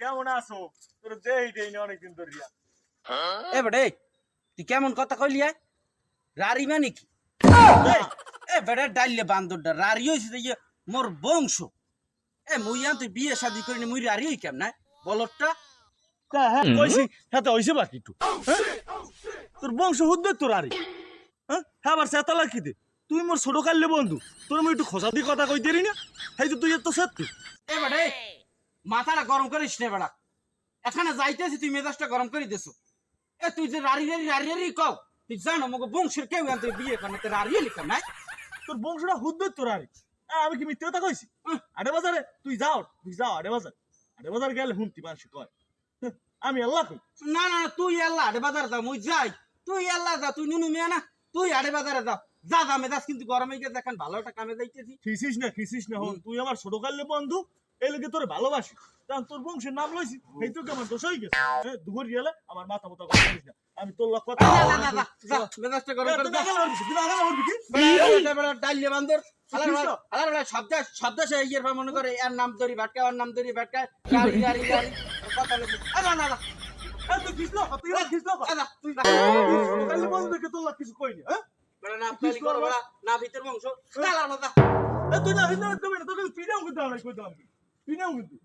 কেমন আছো? তোর দেই দেই অনেকদিন ধরিয়া। এ বেড়ে তুই কেমন কথা কইলি আয়? রারি মানে কি? এ বেড়ে ডাইলে বান্দরটা রারি হইছে যে ইয়ে মোর বংশ। এ মুইয়া তুই বিয়ে শাদি করিনি মুই রারি হই কেমন বলরটা তা হ্যাঁ কইছি হ্যাঁ তো হইছে বাকি হ্যাঁ? তোর বংশ হুদ্দের তোর আরে হ্যাঁ? হ্যাঁ আবার সেতালা কি দে? তুই মোর ছোট কাললে বন্ধু তোর আমি একটু খোসা দিয়ে কথা কই দেরি না? এই তো তুই এত সত্যি। এ বেড়ে মাথাটা গরম করিস নে বেড়া এখানে যাইতেছি তুই মেজাজটা গরম করে দেছো। এ তুই যে রারি রারি রারি রারি কও তুই জানো মগো বংশের কেউ আনতে বিয়ে করে না রারি লিখা নাই তোর বংশটা হুদ্দের তোর আরে আমি কি মিথ্যে কথা কইছি? আরে বাজারে তুই যাও তুই যাও আরে বাজার। আরে বাজার গেলে হুমতি মানুষ কয়। আমি আল্লাহ কই। না না তুই আল্লাহ আড়ে বাজারে যা মুই যাই। তুই আল্লাহ যা তুই নুনু মিয়া না তুই আড়ে বাজারে যা যা যা মেজাজ কিন্তু গরমে গিয়ে দেখেন ভালো একটা কামে যাইতেছি। খিসিস না খিসিস না হন। তুই আমার ছোট কাললে বন্ধু এই লোকে তোর ভালোবাসি। কারণ তোর বংশের নাম লইছি এই তোকে আমার দোষ হয়ে গেছে। দুপুর গেলে আমার মাথা মতো কথা বলিস না। আমি তোর লক্ষ কথা মেজাজটা গরম করে বান্দর। শব্দ শব্দ সে ইয়ের মনে করে এর নাম ধরি ভাটকা ওর নাম ধরি ভাটকা গাড়ি গাড়ি গাড়ি কথা না না না। তুই খিসলো তুই খিসলো না, তুই বন্ধু তোর কিছু কইনি হ্যাঁ? না না ভিতর মাংস তুই না হিন্দা তুমি না তোকে পিনাও কিন্তু কইতাম পিনাও কিন্তু